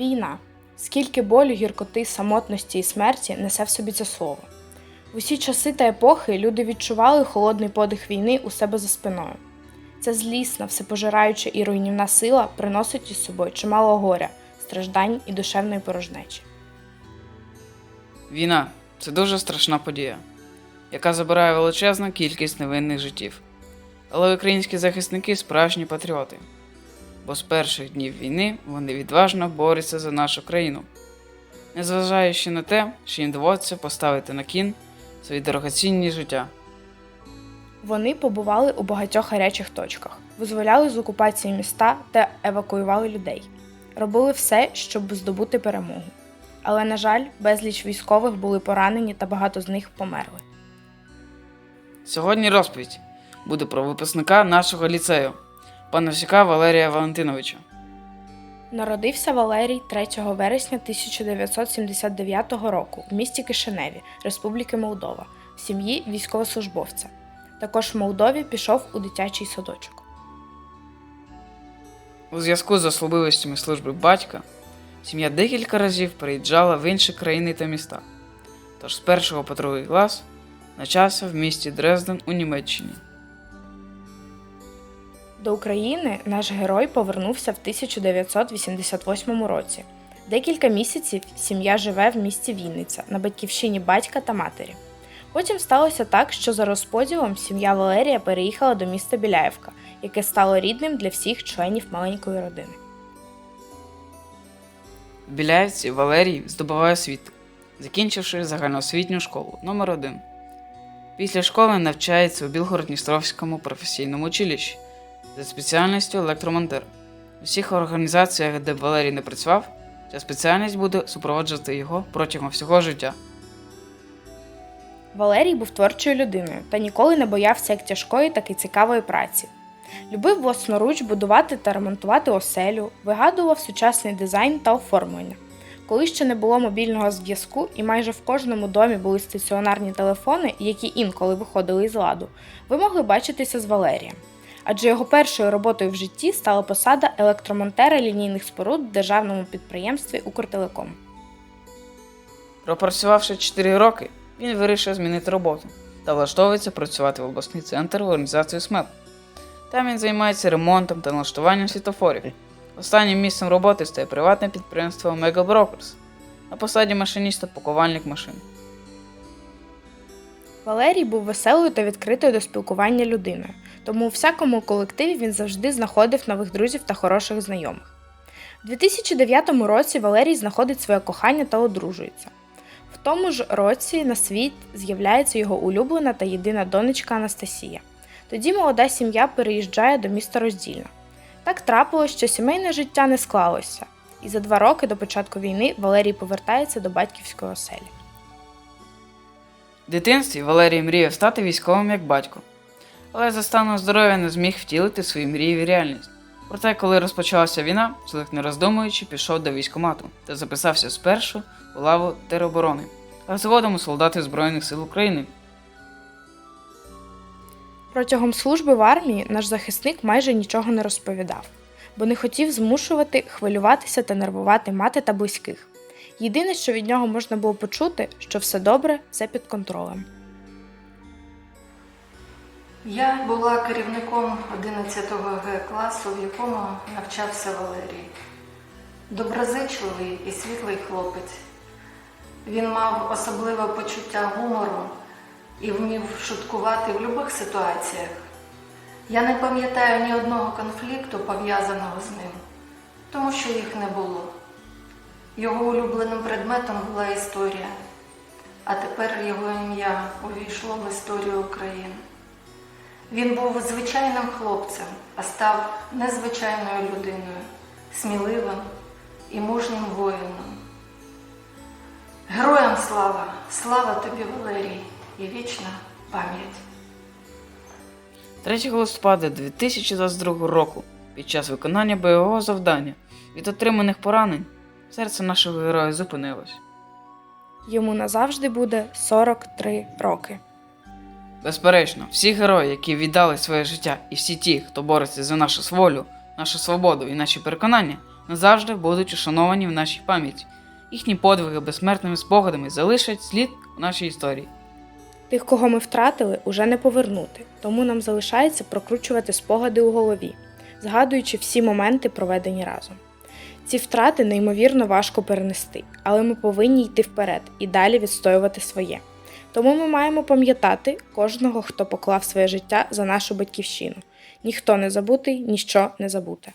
Війна. Скільки болю, гіркоти, самотності і смерті несе в собі це слово. В усі часи та епохи люди відчували холодний подих війни у себе за спиною. Ця злісна, всепожираюча і руйнівна сила приносить із собою чимало горя, страждань і душевної порожнечі. Війна це дуже страшна подія, яка забирає величезну кількість невинних життів. Але українські захисники справжні патріоти, бо з перших днів війни вони відважно борються за нашу країну, незважаючи на те, що їм доводиться поставити на кін свої дорогоцінні життя. Вони побували у багатьох гарячих точках, визволяли з окупації міста та евакуювали людей. Робили все, щоб здобути перемогу. Але, на жаль, безліч військових були поранені та багато з них померли. Сьогодні розповідь буде про випускника нашого ліцею, пановсяка Валерія Валентиновича. Народився Валерій 3 вересня 1979 року в місті Кишиневі, Республіки Молдова, в сім'ї військовослужбовця. Також в Молдові пішов у дитячий садочок. У зв'язку з особливостями служби батька, сім'я декілька разів переїжджала в інші країни та міста. Тож з першого по другий клас навчався в місті Дрезден у Німеччині. До України наш герой повернувся в 1988 році. Декілька місяців сім'я живе в місті Вінниця на батьківщині батька та матері. Потім сталося так, що за розподілом сім'я Валерія переїхала до міста Біляєвка, яке стало рідним для всіх членів маленької родини. В Біляєвці Валерій здобуває освіту, закінчивши загальноосвітню школу номер 1 Після школи навчається у Білгород-Дністровському професійному училищі за спеціальністю електромонтер. У всіх організаціях, де Валерій не працював, ця спеціальність буде супроводжувати його протягом всього життя. Валерій був творчою людиною та ніколи не боявся як тяжкої, так і цікавої праці. Любив власноруч будувати та ремонтувати оселю, вигадував сучасний дизайн та оформлення. Коли ще не було мобільного зв'язку і майже в кожному домі були стаціонарні телефони, які інколи виходили із ладу, ви могли бачитися з Валерієм. Адже його першою роботою в житті стала посада електромонтера лінійних споруд в державному підприємстві Укртелеком. Пропрацювавши 4 роки, він вирішив змінити роботу та влаштовується працювати в обласний центр в організацію СМЕП. Там він займається ремонтом та налаштуванням світофорів. Останнім місцем роботи стає приватне підприємство Omega Brokers на посаді машиніста пакувальник машин. Валерій був веселою та відкритою до спілкування людиною, тому у всякому колективі він завжди знаходив нових друзів та хороших знайомих. У 2009 році Валерій знаходить своє кохання та одружується. В тому ж році на світ з'являється його улюблена та єдина донечка Анастасія. Тоді молода сім'я переїжджає до міста Роздільна. Так трапилось, що сімейне життя не склалося, і за два роки до початку війни Валерій повертається до батьківської оселі. В дитинстві Валерій мріяв стати військовим як батько, але за станом здоров'я не зміг втілити свої мрії в реальність. Проте, коли розпочалася війна, чоловік не роздумуючи пішов до військкомату та записався спершу у лаву тероборони, а згодом у солдати Збройних сил України. Протягом служби в армії наш захисник майже нічого не розповідав, бо не хотів змушувати хвилюватися та нервувати мати та близьких. Єдине, що від нього можна було почути, що все добре, все під контролем. Я була керівником 11 Г класу, в якому навчався Валерій. Доброзичливий і світлий хлопець. Він мав особливе почуття гумору і вмів шуткувати в будь-яких ситуаціях. Я не пам'ятаю ні одного конфлікту, пов'язаного з ним, тому що їх не було. Його улюбленим предметом була історія, а тепер його ім'я увійшло в історію України. Він був звичайним хлопцем, а став незвичайною людиною, сміливим і мужнім воїном. Героям слава! Слава тобі, Валерій, і вічна пам'ять! 3 листопада 2022 року, під час виконання бойового завдання від отриманих поранень, серце нашого героя зупинилось. Йому назавжди буде 43 роки. Безперечно, всі герої, які віддали своє життя, і всі ті, хто бореться за нашу волю, нашу свободу і наші переконання, назавжди будуть ушановані в нашій пам'яті. Їхні подвиги безсмертними спогадами залишать слід у нашій історії. Тих, кого ми втратили, уже не повернути, тому нам залишається прокручувати спогади у голові, згадуючи всі моменти, проведені разом. Ці втрати неймовірно важко перенести, але ми повинні йти вперед і далі відстоювати своє. Тому ми маємо пам'ятати кожного, хто поклав своє життя за нашу батьківщину. Ніхто не забутий, ніщо не забуте.